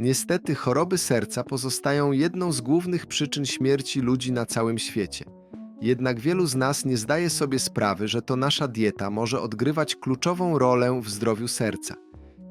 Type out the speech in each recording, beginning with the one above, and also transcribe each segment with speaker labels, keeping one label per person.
Speaker 1: Niestety choroby serca pozostają jedną z głównych przyczyn śmierci ludzi na całym świecie. Jednak wielu z nas nie zdaje sobie sprawy, że to nasza dieta może odgrywać kluczową rolę w zdrowiu serca.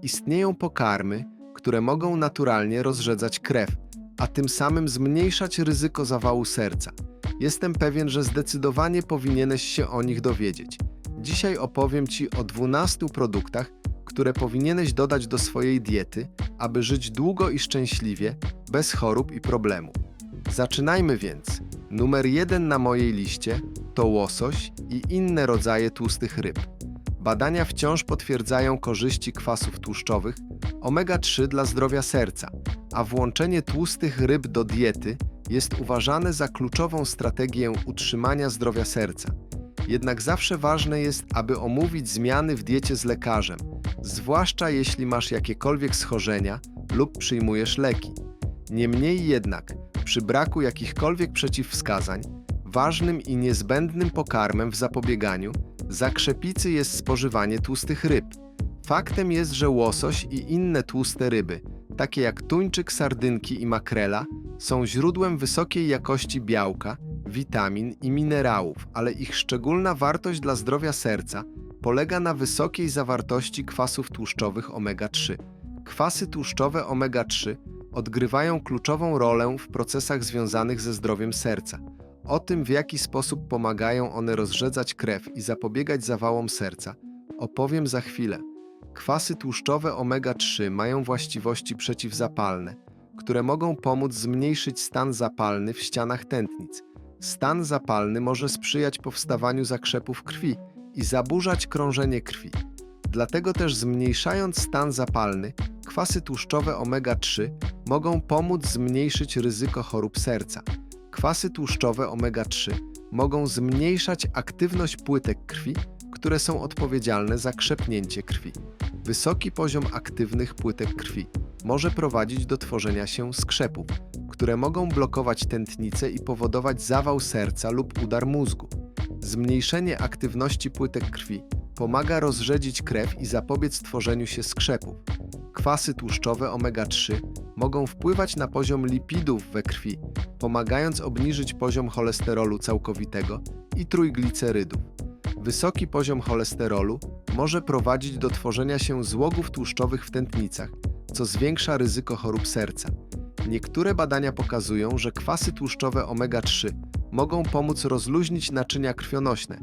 Speaker 1: Istnieją pokarmy, które mogą naturalnie rozrzedzać krew, a tym samym zmniejszać ryzyko zawału serca. Jestem pewien, że zdecydowanie powinieneś się o nich dowiedzieć. Dzisiaj opowiem Ci o 12 produktach, które powinieneś dodać do swojej diety, aby żyć długo i szczęśliwie, bez chorób i problemów. Zaczynajmy więc. Numer jeden na mojej liście to łosoś i inne rodzaje tłustych ryb. Badania wciąż potwierdzają korzyści kwasów tłuszczowych omega-3 dla zdrowia serca, a włączenie tłustych ryb do diety jest uważane za kluczową strategię utrzymania zdrowia serca. Jednak zawsze ważne jest, aby omówić zmiany w diecie z lekarzem, zwłaszcza jeśli masz jakiekolwiek schorzenia lub przyjmujesz leki. Niemniej jednak, przy braku jakichkolwiek przeciwwskazań, ważnym i niezbędnym pokarmem w zapobieganiu zakrzepicy jest spożywanie tłustych ryb. Faktem jest, że łosoś i inne tłuste ryby, takie jak tuńczyk, sardynki i makrela, są źródłem wysokiej jakości białka, witamin i minerałów, ale ich szczególna wartość dla zdrowia serca polega na wysokiej zawartości kwasów tłuszczowych omega-3. Kwasy tłuszczowe omega-3 odgrywają kluczową rolę w procesach związanych ze zdrowiem serca. O tym, w jaki sposób pomagają one rozrzedzać krew i zapobiegać zawałom serca, opowiem za chwilę. Kwasy tłuszczowe omega-3 mają właściwości przeciwzapalne, które mogą pomóc zmniejszyć stan zapalny w ścianach tętnic. Stan zapalny może sprzyjać powstawaniu zakrzepów krwi i zaburzać krążenie krwi. Dlatego też zmniejszając stan zapalny, kwasy tłuszczowe omega-3 mogą pomóc zmniejszyć ryzyko chorób serca. Kwasy tłuszczowe omega-3 mogą zmniejszać aktywność płytek krwi, które są odpowiedzialne za krzepnięcie krwi. Wysoki poziom aktywnych płytek krwi może prowadzić do tworzenia się skrzepów, które mogą blokować tętnicę i powodować zawał serca lub udar mózgu. Zmniejszenie aktywności płytek krwi pomaga rozrzedzić krew i zapobiec tworzeniu się skrzepów. Kwasy tłuszczowe omega-3 mogą wpływać na poziom lipidów we krwi, pomagając obniżyć poziom cholesterolu całkowitego i trójglicerydów. Wysoki poziom cholesterolu może prowadzić do tworzenia się złogów tłuszczowych w tętnicach, co zwiększa ryzyko chorób serca. Niektóre badania pokazują, że kwasy tłuszczowe omega-3 mogą pomóc rozluźnić naczynia krwionośne,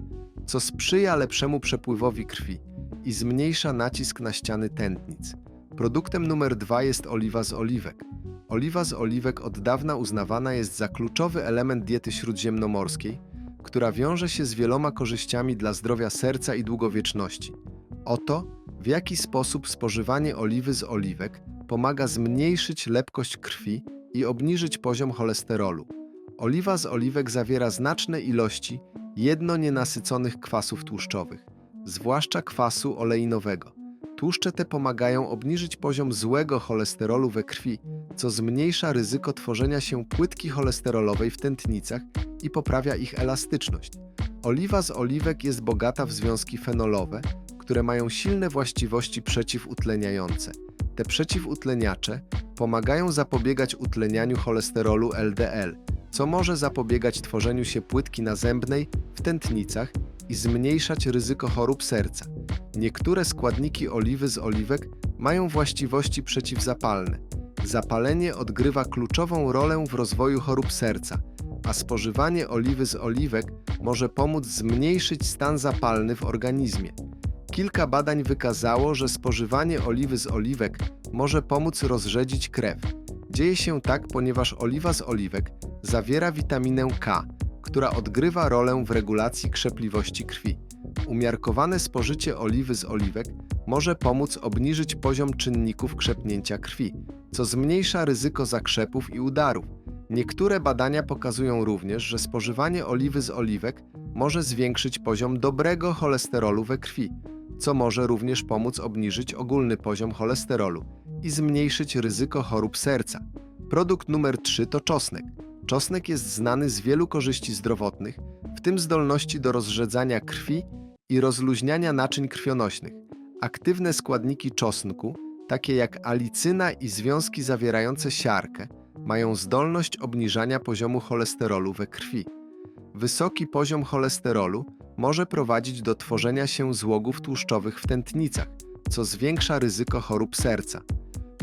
Speaker 1: co sprzyja lepszemu przepływowi krwi i zmniejsza nacisk na ściany tętnic. Produktem numer dwa jest oliwa z oliwek. Oliwa z oliwek od dawna uznawana jest za kluczowy element diety śródziemnomorskiej, która wiąże się z wieloma korzyściami dla zdrowia serca i długowieczności. Oto, w jaki sposób spożywanie oliwy z oliwek pomaga zmniejszyć lepkość krwi i obniżyć poziom cholesterolu. Oliwa z oliwek zawiera znaczne ilości jednonienasyconych kwasów tłuszczowych, zwłaszcza kwasu oleinowego. Tłuszcze te pomagają obniżyć poziom złego cholesterolu we krwi, co zmniejsza ryzyko tworzenia się płytki cholesterolowej w tętnicach i poprawia ich elastyczność. Oliwa z oliwek jest bogata w związki fenolowe, które mają silne właściwości przeciwutleniające. Te przeciwutleniacze pomagają zapobiegać utlenianiu cholesterolu LDL, co może zapobiegać tworzeniu się płytki nazębnej w tętnicach i zmniejszać ryzyko chorób serca. Niektóre składniki oliwy z oliwek mają właściwości przeciwzapalne. Zapalenie odgrywa kluczową rolę w rozwoju chorób serca, a spożywanie oliwy z oliwek może pomóc zmniejszyć stan zapalny w organizmie. Kilka badań wykazało, że spożywanie oliwy z oliwek może pomóc rozrzedzić krew. Dzieje się tak, ponieważ oliwa z oliwek zawiera witaminę K, która odgrywa rolę w regulacji krzepliwości krwi. Umiarkowane spożycie oliwy z oliwek może pomóc obniżyć poziom czynników krzepnięcia krwi, co zmniejsza ryzyko zakrzepów i udarów. Niektóre badania pokazują również, że spożywanie oliwy z oliwek może zwiększyć poziom dobrego cholesterolu we krwi, co może również pomóc obniżyć ogólny poziom cholesterolu i zmniejszyć ryzyko chorób serca. Produkt numer 3 to czosnek. Czosnek jest znany z wielu korzyści zdrowotnych, w tym zdolności do rozrzedzania krwi i rozluźniania naczyń krwionośnych. Aktywne składniki czosnku takie jak alicyna i związki zawierające siarkę, mają zdolność obniżania poziomu cholesterolu we krwi. Wysoki poziom cholesterolu może prowadzić do tworzenia się złogów tłuszczowych w tętnicach, co zwiększa ryzyko chorób serca.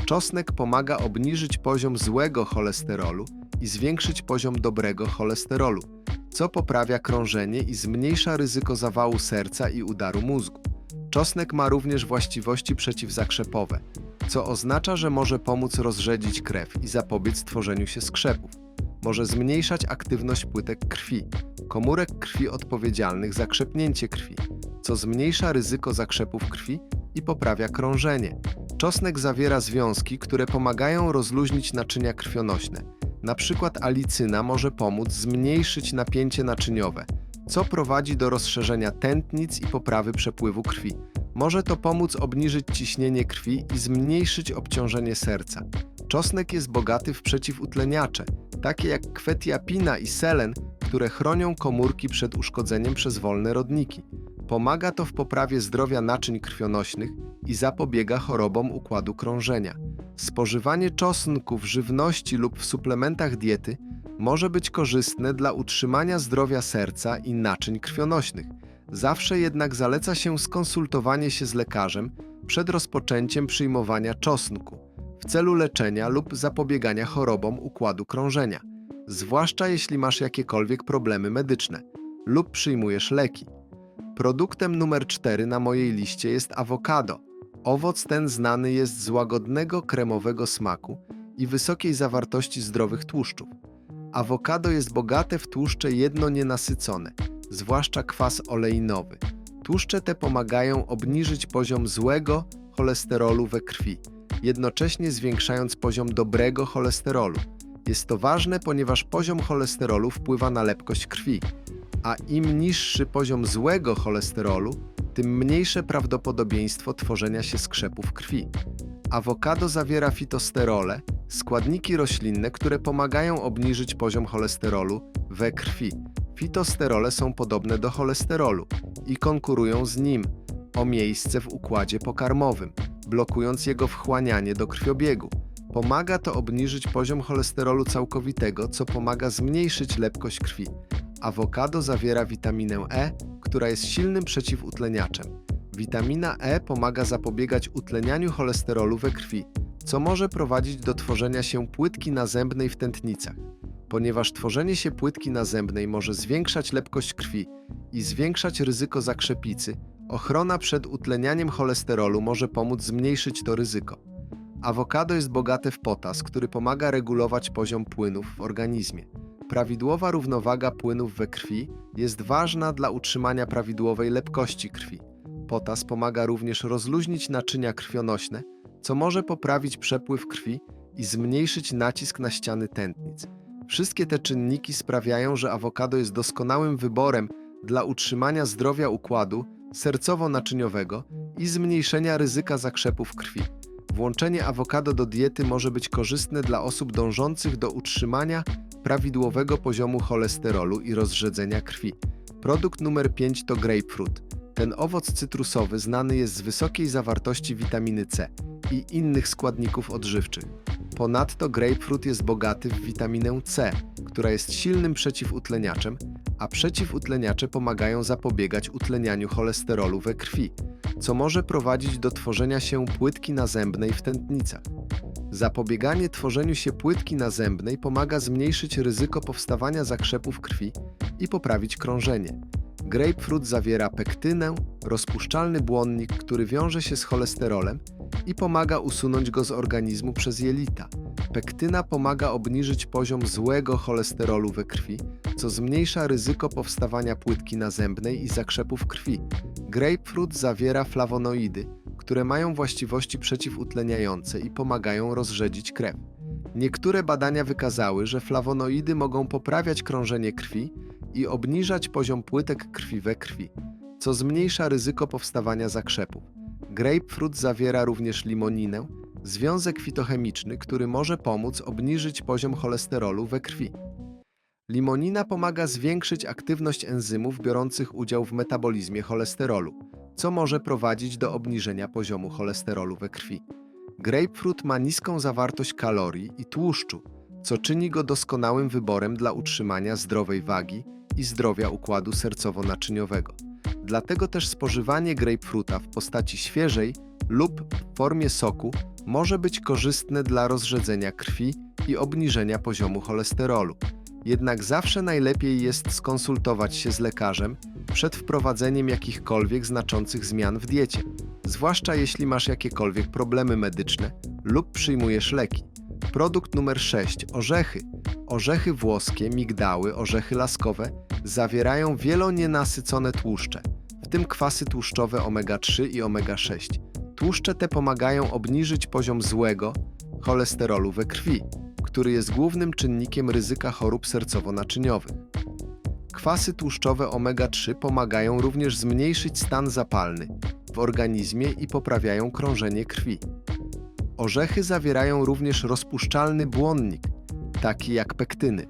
Speaker 1: Czosnek pomaga obniżyć poziom złego cholesterolu i zwiększyć poziom dobrego cholesterolu, co poprawia krążenie i zmniejsza ryzyko zawału serca i udaru mózgu. Czosnek ma również właściwości przeciwzakrzepowe, co oznacza, że może pomóc rozrzedzić krew i zapobiec tworzeniu się skrzepów. Może zmniejszać aktywność płytek krwi, komórek krwi odpowiedzialnych za krzepnięcie krwi, co zmniejsza ryzyko zakrzepów krwi i poprawia krążenie. Czosnek zawiera związki, które pomagają rozluźnić naczynia krwionośne. Na przykład alicyna może pomóc zmniejszyć napięcie naczyniowe, co prowadzi do rozszerzenia tętnic i poprawy przepływu krwi. Może to pomóc obniżyć ciśnienie krwi i zmniejszyć obciążenie serca. Czosnek jest bogaty w przeciwutleniacze, takie jak kwetiapina i selen, które chronią komórki przed uszkodzeniem przez wolne rodniki. Pomaga to w poprawie zdrowia naczyń krwionośnych i zapobiega chorobom układu krążenia. Spożywanie czosnku w żywności lub w suplementach diety może być korzystne dla utrzymania zdrowia serca i naczyń krwionośnych. Zawsze jednak zaleca się skonsultowanie się z lekarzem przed rozpoczęciem przyjmowania czosnku w celu leczenia lub zapobiegania chorobom układu krążenia, zwłaszcza jeśli masz jakiekolwiek problemy medyczne lub przyjmujesz leki. Produktem numer 4 na mojej liście jest awokado. Owoc ten znany jest z łagodnego kremowego smaku i wysokiej zawartości zdrowych tłuszczów. Awokado jest bogate w tłuszcze jednonienasycone, zwłaszcza kwas oleinowy. Tłuszcze te pomagają obniżyć poziom złego cholesterolu we krwi, jednocześnie zwiększając poziom dobrego cholesterolu. Jest to ważne, ponieważ poziom cholesterolu wpływa na lepkość krwi, a im niższy poziom złego cholesterolu, tym mniejsze prawdopodobieństwo tworzenia się skrzepów krwi. Awokado zawiera fitosterole, składniki roślinne, które pomagają obniżyć poziom cholesterolu we krwi. Fitosterole są podobne do cholesterolu i konkurują z nim o miejsce w układzie pokarmowym, blokując jego wchłanianie do krwiobiegu. Pomaga to obniżyć poziom cholesterolu całkowitego, co pomaga zmniejszyć lepkość krwi. Awokado zawiera witaminę E, która jest silnym przeciwutleniaczem. Witamina E pomaga zapobiegać utlenianiu cholesterolu we krwi, co może prowadzić do tworzenia się płytki nazębnej w tętnicach. Ponieważ tworzenie się płytki nazębnej może zwiększać lepkość krwi i zwiększać ryzyko zakrzepicy, ochrona przed utlenianiem cholesterolu może pomóc zmniejszyć to ryzyko. Awokado jest bogate w potas, który pomaga regulować poziom płynów w organizmie. Prawidłowa równowaga płynów we krwi jest ważna dla utrzymania prawidłowej lepkości krwi. Potas pomaga również rozluźnić naczynia krwionośne, co może poprawić przepływ krwi i zmniejszyć nacisk na ściany tętnic. Wszystkie te czynniki sprawiają, że awokado jest doskonałym wyborem dla utrzymania zdrowia układu sercowo-naczyniowego i zmniejszenia ryzyka zakrzepów krwi. Włączenie awokado do diety może być korzystne dla osób dążących do utrzymania prawidłowego poziomu cholesterolu i rozrzedzenia krwi. Produkt numer 5 to grapefruit. Ten owoc cytrusowy znany jest z wysokiej zawartości witaminy C i innych składników odżywczych. Ponadto grapefruit jest bogaty w witaminę C, która jest silnym przeciwutleniaczem, a przeciwutleniacze pomagają zapobiegać utlenianiu cholesterolu we krwi, co może prowadzić do tworzenia się płytki nazębnej w tętnicach. Zapobieganie tworzeniu się płytki nazębnej pomaga zmniejszyć ryzyko powstawania zakrzepów krwi i poprawić krążenie. Grapefruit zawiera pektynę, rozpuszczalny błonnik, który wiąże się z cholesterolem i pomaga usunąć go z organizmu przez jelita. Pektyna pomaga obniżyć poziom złego cholesterolu we krwi, co zmniejsza ryzyko powstawania płytki nazębnej i zakrzepów krwi. Grapefruit zawiera flawonoidy, które mają właściwości przeciwutleniające i pomagają rozrzedzić krew. Niektóre badania wykazały, że flawonoidy mogą poprawiać krążenie krwi i obniżać poziom płytek krwi we krwi, co zmniejsza ryzyko powstawania zakrzepów. Grapefruit zawiera również limoninę, związek fitochemiczny, który może pomóc obniżyć poziom cholesterolu we krwi. Limonina pomaga zwiększyć aktywność enzymów biorących udział w metabolizmie cholesterolu, co może prowadzić do obniżenia poziomu cholesterolu we krwi. Grapefruit ma niską zawartość kalorii i tłuszczu, co czyni go doskonałym wyborem dla utrzymania zdrowej wagi i zdrowia układu sercowo-naczyniowego. Dlatego też spożywanie grapefruita w postaci świeżej lub w formie soku może być korzystne dla rozrzedzenia krwi i obniżenia poziomu cholesterolu. Jednak zawsze najlepiej jest skonsultować się z lekarzem przed wprowadzeniem jakichkolwiek znaczących zmian w diecie, zwłaszcza jeśli masz jakiekolwiek problemy medyczne lub przyjmujesz leki. Produkt numer 6. Orzechy. Orzechy włoskie, migdały, orzechy laskowe zawierają wielonienasycone tłuszcze, w tym kwasy tłuszczowe omega-3 i omega-6. Tłuszcze te pomagają obniżyć poziom złego cholesterolu we krwi, który jest głównym czynnikiem ryzyka chorób sercowo-naczyniowych. Kwasy tłuszczowe omega-3 pomagają również zmniejszyć stan zapalny w organizmie i poprawiają krążenie krwi. Orzechy zawierają również rozpuszczalny błonnik, taki jak pektyny.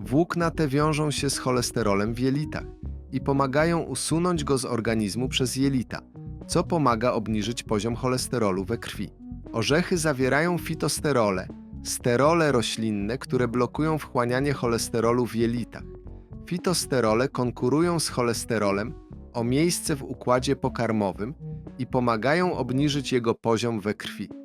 Speaker 1: Włókna te wiążą się z cholesterolem w jelitach i pomagają usunąć go z organizmu przez jelita, co pomaga obniżyć poziom cholesterolu we krwi. Orzechy zawierają fitosterole, sterole roślinne, które blokują wchłanianie cholesterolu w jelitach. Fitosterole konkurują z cholesterolem o miejsce w układzie pokarmowym i pomagają obniżyć jego poziom we krwi.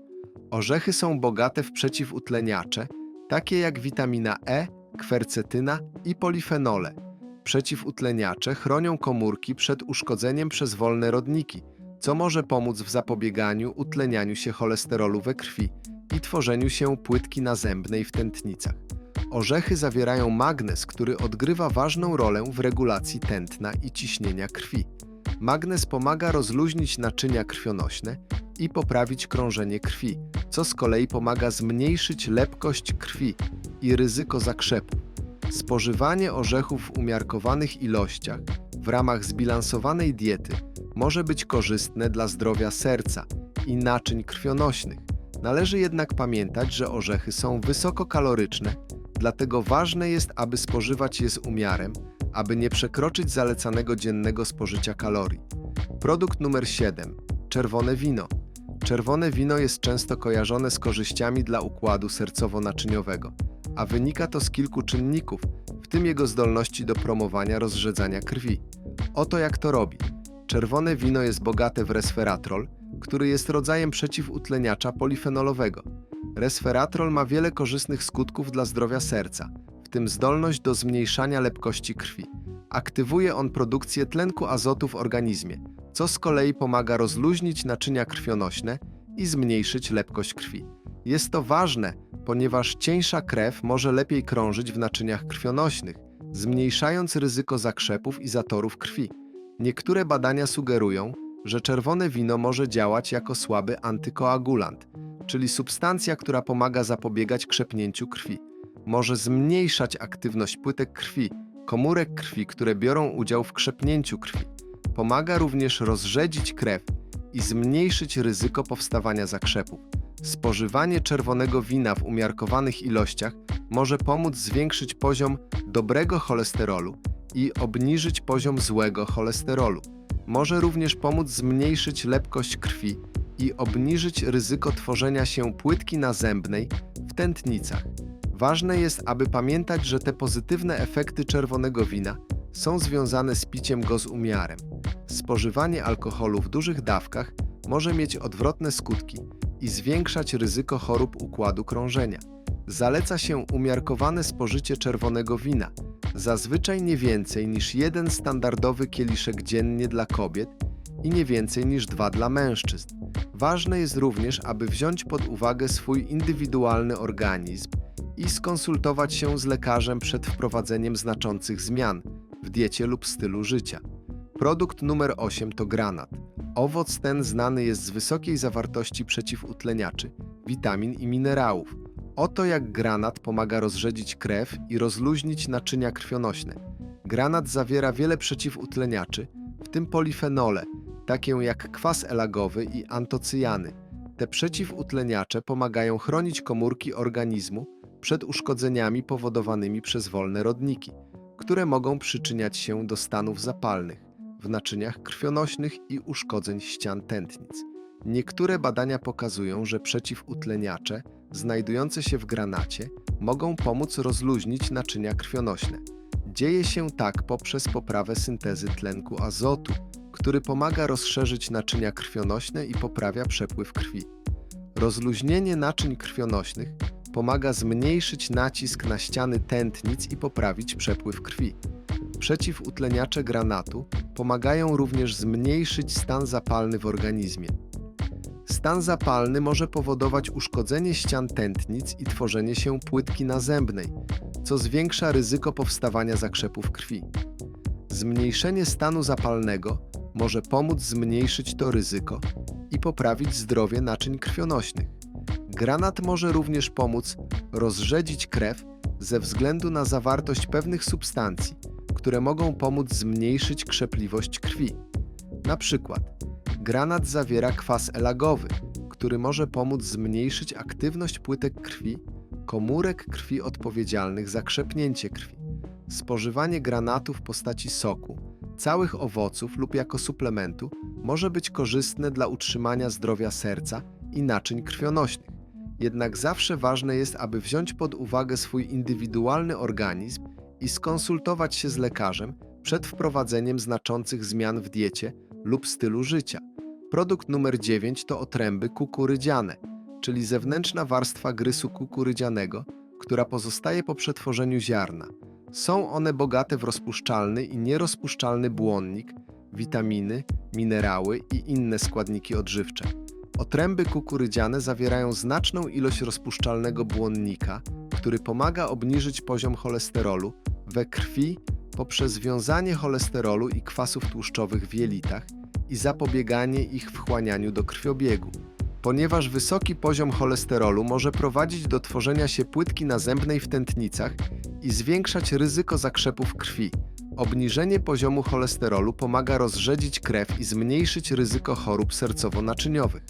Speaker 1: Orzechy są bogate w przeciwutleniacze, takie jak witamina E, kwercetyna i polifenole. Przeciwutleniacze chronią komórki przed uszkodzeniem przez wolne rodniki, co może pomóc w zapobieganiu utlenianiu się cholesterolu we krwi i tworzeniu się płytki nazębnej w tętnicach. Orzechy zawierają magnez, który odgrywa ważną rolę w regulacji tętna i ciśnienia krwi. Magnez pomaga rozluźnić naczynia krwionośne i poprawić krążenie krwi, co z kolei pomaga zmniejszyć lepkość krwi i ryzyko zakrzepu. Spożywanie orzechów w umiarkowanych ilościach w ramach zbilansowanej diety może być korzystne dla zdrowia serca i naczyń krwionośnych. Należy jednak pamiętać, że orzechy są wysokokaloryczne, dlatego ważne jest, aby spożywać je z umiarem, aby nie przekroczyć zalecanego dziennego spożycia kalorii. Produkt numer 7. Czerwone wino. Czerwone wino jest często kojarzone z korzyściami dla układu sercowo-naczyniowego, a wynika to z kilku czynników, w tym jego zdolności do promowania rozrzedzania krwi. Oto jak to robi. Czerwone wino jest bogate w resveratrol, który jest rodzajem przeciwutleniacza polifenolowego. Resveratrol ma wiele korzystnych skutków dla zdrowia serca, w tym zdolność do zmniejszania lepkości krwi. Aktywuje on produkcję tlenku azotu w organizmie, co z kolei pomaga rozluźnić naczynia krwionośne i zmniejszyć lepkość krwi. Jest to ważne, ponieważ cieńsza krew może lepiej krążyć w naczyniach krwionośnych, zmniejszając ryzyko zakrzepów i zatorów krwi. Niektóre badania sugerują, że czerwone wino może działać jako słaby antykoagulant, czyli substancja, która pomaga zapobiegać krzepnięciu krwi. Może zmniejszać aktywność płytek krwi, komórek krwi, które biorą udział w krzepnięciu krwi. Pomaga również rozrzedzić krew i zmniejszyć ryzyko powstawania zakrzepów. Spożywanie czerwonego wina w umiarkowanych ilościach może pomóc zwiększyć poziom dobrego cholesterolu i obniżyć poziom złego cholesterolu. Może również pomóc zmniejszyć lepkość krwi i obniżyć ryzyko tworzenia się płytki nazębnej w tętnicach. Ważne jest, aby pamiętać, że te pozytywne efekty czerwonego wina są związane z piciem go z umiarem. Spożywanie alkoholu w dużych dawkach może mieć odwrotne skutki i zwiększać ryzyko chorób układu krążenia. Zaleca się umiarkowane spożycie czerwonego wina, zazwyczaj nie więcej niż jeden standardowy kieliszek dziennie dla kobiet i nie więcej niż dwa dla mężczyzn. Ważne jest również, aby wziąć pod uwagę swój indywidualny organizm i skonsultować się z lekarzem przed wprowadzeniem znaczących zmian w diecie lub stylu życia. Produkt numer 8 to granat. Owoc ten znany jest z wysokiej zawartości przeciwutleniaczy, witamin i minerałów. Oto jak granat pomaga rozrzedzić krew i rozluźnić naczynia krwionośne. Granat zawiera wiele przeciwutleniaczy, w tym polifenole, takie jak kwas elagowy i antocyjany. Te przeciwutleniacze pomagają chronić komórki organizmu przed uszkodzeniami powodowanymi przez wolne rodniki, które mogą przyczyniać się do stanów zapalnych w naczyniach krwionośnych i uszkodzeń ścian tętnic. Niektóre badania pokazują, że przeciwutleniacze znajdujące się w granacie mogą pomóc rozluźnić naczynia krwionośne. Dzieje się tak poprzez poprawę syntezy tlenku azotu, który pomaga rozszerzyć naczynia krwionośne i poprawia przepływ krwi. Rozluźnienie naczyń krwionośnych pomaga zmniejszyć nacisk na ściany tętnic i poprawić przepływ krwi. Przeciwutleniacze granatu pomagają również zmniejszyć stan zapalny w organizmie. Stan zapalny może powodować uszkodzenie ścian tętnic i tworzenie się płytki nazębnej, co zwiększa ryzyko powstawania zakrzepów krwi. Zmniejszenie stanu zapalnego może pomóc zmniejszyć to ryzyko i poprawić zdrowie naczyń krwionośnych. Granat może również pomóc rozrzedzić krew ze względu na zawartość pewnych substancji, które mogą pomóc zmniejszyć krzepliwość krwi. Na przykład granat zawiera kwas elagowy, który może pomóc zmniejszyć aktywność płytek krwi, komórek krwi odpowiedzialnych za krzepnięcie krwi. Spożywanie granatu w postaci soku, całych owoców lub jako suplementu może być korzystne dla utrzymania zdrowia serca i naczyń krwionośnych. Jednak zawsze ważne jest, aby wziąć pod uwagę swój indywidualny organizm i skonsultować się z lekarzem przed wprowadzeniem znaczących zmian w diecie lub stylu życia. Produkt numer 9 to otręby kukurydziane, czyli zewnętrzna warstwa grysu kukurydzianego, która pozostaje po przetworzeniu ziarna. Są one bogate w rozpuszczalny i nierozpuszczalny błonnik, witaminy, minerały i inne składniki odżywcze. Otręby kukurydziane zawierają znaczną ilość rozpuszczalnego błonnika, który pomaga obniżyć poziom cholesterolu we krwi poprzez wiązanie cholesterolu i kwasów tłuszczowych w jelitach i zapobieganie ich wchłanianiu do krwiobiegu. Ponieważ wysoki poziom cholesterolu może prowadzić do tworzenia się płytki nazębnej w tętnicach i zwiększać ryzyko zakrzepów krwi. Obniżenie poziomu cholesterolu pomaga rozrzedzić krew i zmniejszyć ryzyko chorób sercowo-naczyniowych.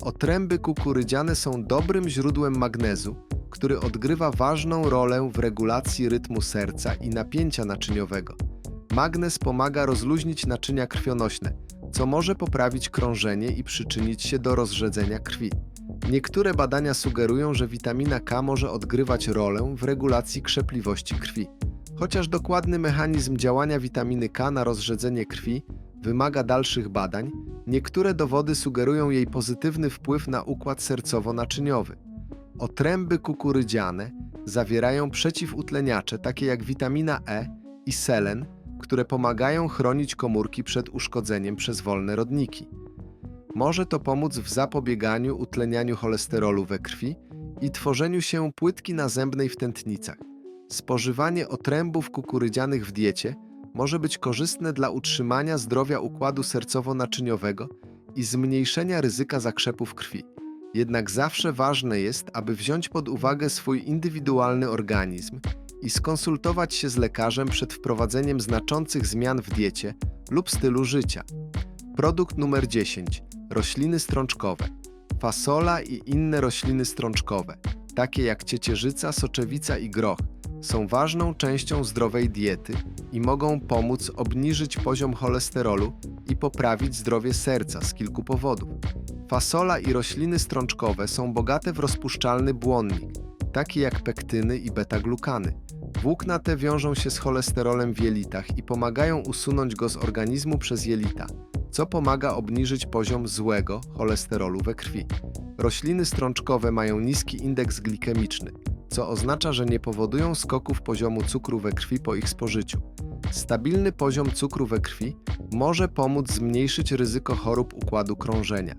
Speaker 1: Otręby kukurydziane są dobrym źródłem magnezu, który odgrywa ważną rolę w regulacji rytmu serca i napięcia naczyniowego. Magnez pomaga rozluźnić naczynia krwionośne, co może poprawić krążenie i przyczynić się do rozrzedzenia krwi. Niektóre badania sugerują, że witamina K może odgrywać rolę w regulacji krzepliwości krwi. Chociaż dokładny mechanizm działania witaminy K na rozrzedzenie krwi wymaga dalszych badań, niektóre dowody sugerują jej pozytywny wpływ na układ sercowo-naczyniowy. Otręby kukurydziane zawierają przeciwutleniacze takie jak witamina E i selen, które pomagają chronić komórki przed uszkodzeniem przez wolne rodniki. Może to pomóc w zapobieganiu utlenianiu cholesterolu we krwi i tworzeniu się płytki nazębnej w tętnicach. Spożywanie otrębów kukurydzianych w diecie może być korzystne dla utrzymania zdrowia układu sercowo-naczyniowego i zmniejszenia ryzyka zakrzepów krwi. Jednak zawsze ważne jest, aby wziąć pod uwagę swój indywidualny organizm i skonsultować się z lekarzem przed wprowadzeniem znaczących zmian w diecie lub stylu życia. Produkt numer 10. Rośliny strączkowe. Fasola i inne rośliny strączkowe, takie jak ciecierzyca, soczewica i groch, są ważną częścią zdrowej diety i mogą pomóc obniżyć poziom cholesterolu i poprawić zdrowie serca z kilku powodów. Fasola i rośliny strączkowe są bogate w rozpuszczalny błonnik, taki jak pektyny i beta-glukany. Włókna te wiążą się z cholesterolem w jelitach i pomagają usunąć go z organizmu przez jelita, co pomaga obniżyć poziom złego cholesterolu we krwi. Rośliny strączkowe mają niski indeks glikemiczny, co oznacza, że nie powodują skoków poziomu cukru we krwi po ich spożyciu. Stabilny poziom cukru we krwi może pomóc zmniejszyć ryzyko chorób układu krążenia.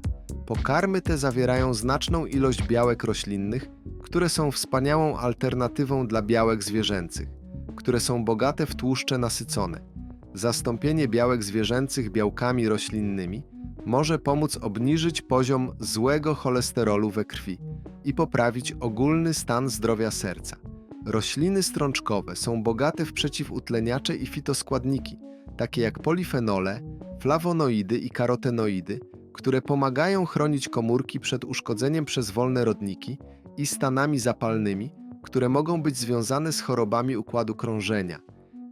Speaker 1: Pokarmy te zawierają znaczną ilość białek roślinnych, które są wspaniałą alternatywą dla białek zwierzęcych, które są bogate w tłuszcze nasycone. Zastąpienie białek zwierzęcych białkami roślinnymi może pomóc obniżyć poziom złego cholesterolu we krwi i poprawić ogólny stan zdrowia serca. Rośliny strączkowe są bogate w przeciwutleniacze i fitoskładniki, takie jak polifenole, flawonoidy i karotenoidy, które pomagają chronić komórki przed uszkodzeniem przez wolne rodniki i stanami zapalnymi, które mogą być związane z chorobami układu krążenia.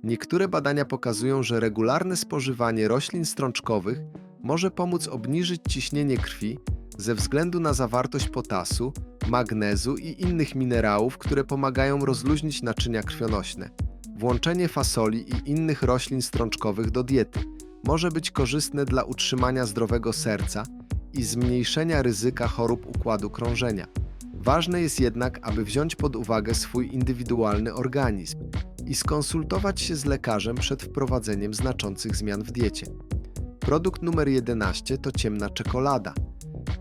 Speaker 1: Niektóre badania pokazują, że regularne spożywanie roślin strączkowych może pomóc obniżyć ciśnienie krwi, ze względu na zawartość potasu, magnezu i innych minerałów, które pomagają rozluźnić naczynia krwionośne. Włączenie fasoli i innych roślin strączkowych do diety może być korzystne dla utrzymania zdrowego serca i zmniejszenia ryzyka chorób układu krążenia. Ważne jest jednak, aby wziąć pod uwagę swój indywidualny organizm i skonsultować się z lekarzem przed wprowadzeniem znaczących zmian w diecie. Produkt numer 11 to ciemna czekolada.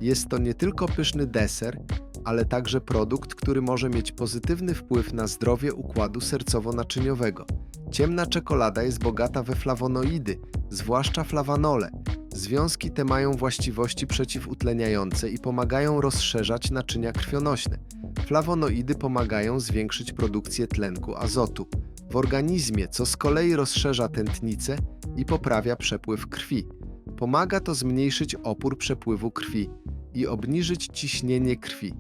Speaker 1: Jest to nie tylko pyszny deser, ale także produkt, który może mieć pozytywny wpływ na zdrowie układu sercowo-naczyniowego. Ciemna czekolada jest bogata we flawonoidy, zwłaszcza flawanole. Związki te mają właściwości przeciwutleniające i pomagają rozszerzać naczynia krwionośne. Flawonoidy pomagają zwiększyć produkcję tlenku azotu w organizmie, co z kolei rozszerza tętnicę i poprawia przepływ krwi. Pomaga to zmniejszyć opór przepływu krwi i obniżyć ciśnienie krwi.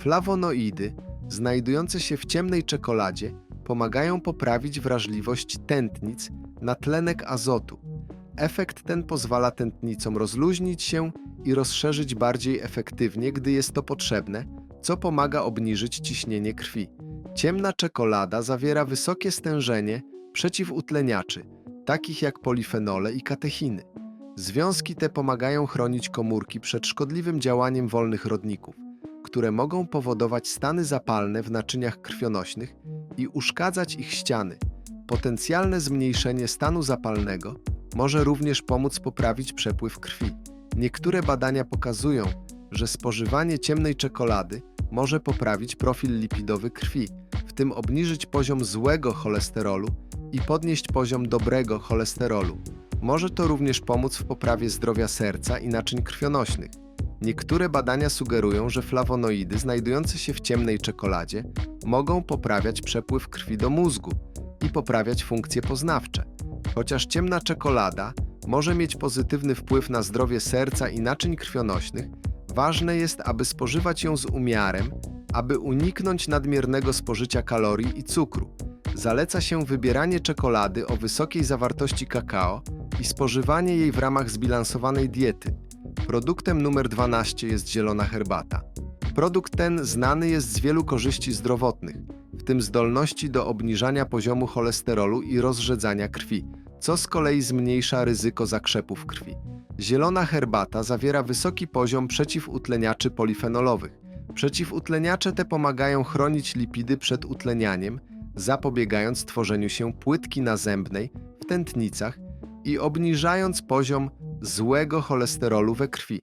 Speaker 1: Flawonoidy, znajdujące się w ciemnej czekoladzie, pomagają poprawić wrażliwość tętnic na tlenek azotu. Efekt ten pozwala tętnicom rozluźnić się i rozszerzyć bardziej efektywnie, gdy jest to potrzebne, co pomaga obniżyć ciśnienie krwi. Ciemna czekolada zawiera wysokie stężenie przeciwutleniaczy, takich jak polifenole i katechiny. Związki te pomagają chronić komórki przed szkodliwym działaniem wolnych rodników, które mogą powodować stany zapalne w naczyniach krwionośnych i uszkadzać ich ściany. Potencjalne zmniejszenie stanu zapalnego może również pomóc poprawić przepływ krwi. Niektóre badania pokazują, że spożywanie ciemnej czekolady może poprawić profil lipidowy krwi, w tym obniżyć poziom złego cholesterolu i podnieść poziom dobrego cholesterolu. Może to również pomóc w poprawie zdrowia serca i naczyń krwionośnych. Niektóre badania sugerują, że flawonoidy znajdujące się w ciemnej czekoladzie mogą poprawiać przepływ krwi do mózgu i poprawiać funkcje poznawcze. Chociaż ciemna czekolada może mieć pozytywny wpływ na zdrowie serca i naczyń krwionośnych, ważne jest, aby spożywać ją z umiarem, aby uniknąć nadmiernego spożycia kalorii i cukru. Zaleca się wybieranie czekolady o wysokiej zawartości kakao i spożywanie jej w ramach zbilansowanej diety. Produktem numer 12 jest zielona herbata. Produkt ten znany jest z wielu korzyści zdrowotnych, w tym zdolności do obniżania poziomu cholesterolu i rozrzedzania krwi, co z kolei zmniejsza ryzyko zakrzepów krwi. Zielona herbata zawiera wysoki poziom przeciwutleniaczy polifenolowych. Przeciwutleniacze te pomagają chronić lipidy przed utlenianiem, zapobiegając tworzeniu się płytki nazębnej w tętnicach i obniżając poziom złego cholesterolu we krwi.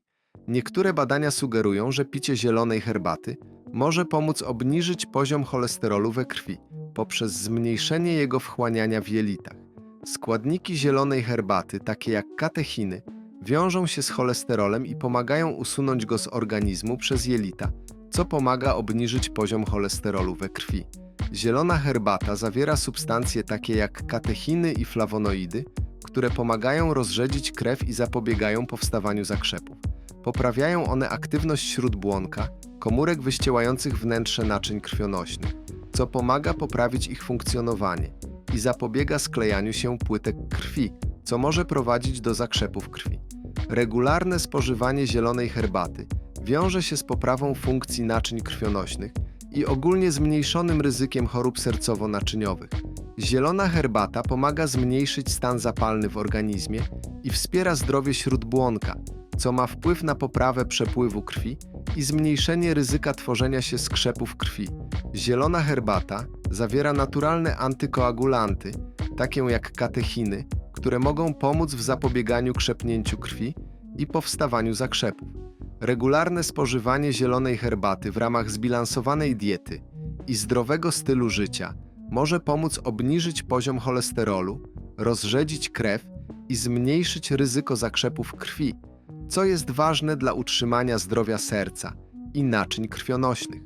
Speaker 1: Niektóre badania sugerują, że picie zielonej herbaty może pomóc obniżyć poziom cholesterolu we krwi poprzez zmniejszenie jego wchłaniania w jelitach. Składniki zielonej herbaty, takie jak katechiny, wiążą się z cholesterolem i pomagają usunąć go z organizmu przez jelita, co pomaga obniżyć poziom cholesterolu we krwi. Zielona herbata zawiera substancje takie jak katechiny i flawonoidy, które pomagają rozrzedzić krew i zapobiegają powstawaniu zakrzepów. Poprawiają one aktywność śródbłonka, komórek wyściełających wnętrze naczyń krwionośnych, co pomaga poprawić ich funkcjonowanie i zapobiega sklejaniu się płytek krwi, co może prowadzić do zakrzepów krwi. Regularne spożywanie zielonej herbaty wiąże się z poprawą funkcji naczyń krwionośnych i ogólnie zmniejszonym ryzykiem chorób sercowo-naczyniowych. Zielona herbata pomaga zmniejszyć stan zapalny w organizmie i wspiera zdrowie śródbłonka, co ma wpływ na poprawę przepływu krwi i zmniejszenie ryzyka tworzenia się skrzepów krwi. Zielona herbata zawiera naturalne antykoagulanty, takie jak katechiny, które mogą pomóc w zapobieganiu krzepnięciu krwi i powstawaniu zakrzepów. Regularne spożywanie zielonej herbaty w ramach zbilansowanej diety i zdrowego stylu życia może pomóc obniżyć poziom cholesterolu, rozrzedzić krew i zmniejszyć ryzyko zakrzepów krwi, co jest ważne dla utrzymania zdrowia serca i naczyń krwionośnych.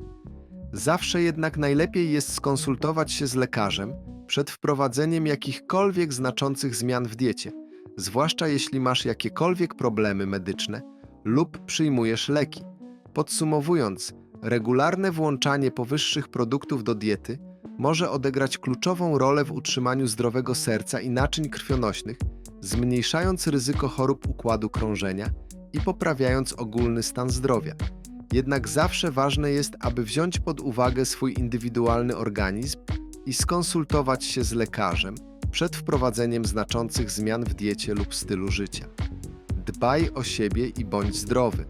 Speaker 1: Zawsze jednak najlepiej jest skonsultować się z lekarzem przed wprowadzeniem jakichkolwiek znaczących zmian w diecie, zwłaszcza jeśli masz jakiekolwiek problemy medyczne lub przyjmujesz leki. Podsumowując, regularne włączanie powyższych produktów do diety może odegrać kluczową rolę w utrzymaniu zdrowego serca i naczyń krwionośnych, zmniejszając ryzyko chorób układu krążenia i poprawiając ogólny stan zdrowia. Jednak zawsze ważne jest, aby wziąć pod uwagę swój indywidualny organizm i skonsultować się z lekarzem przed wprowadzeniem znaczących zmian w diecie lub stylu życia. Dbaj o siebie i bądź zdrowy.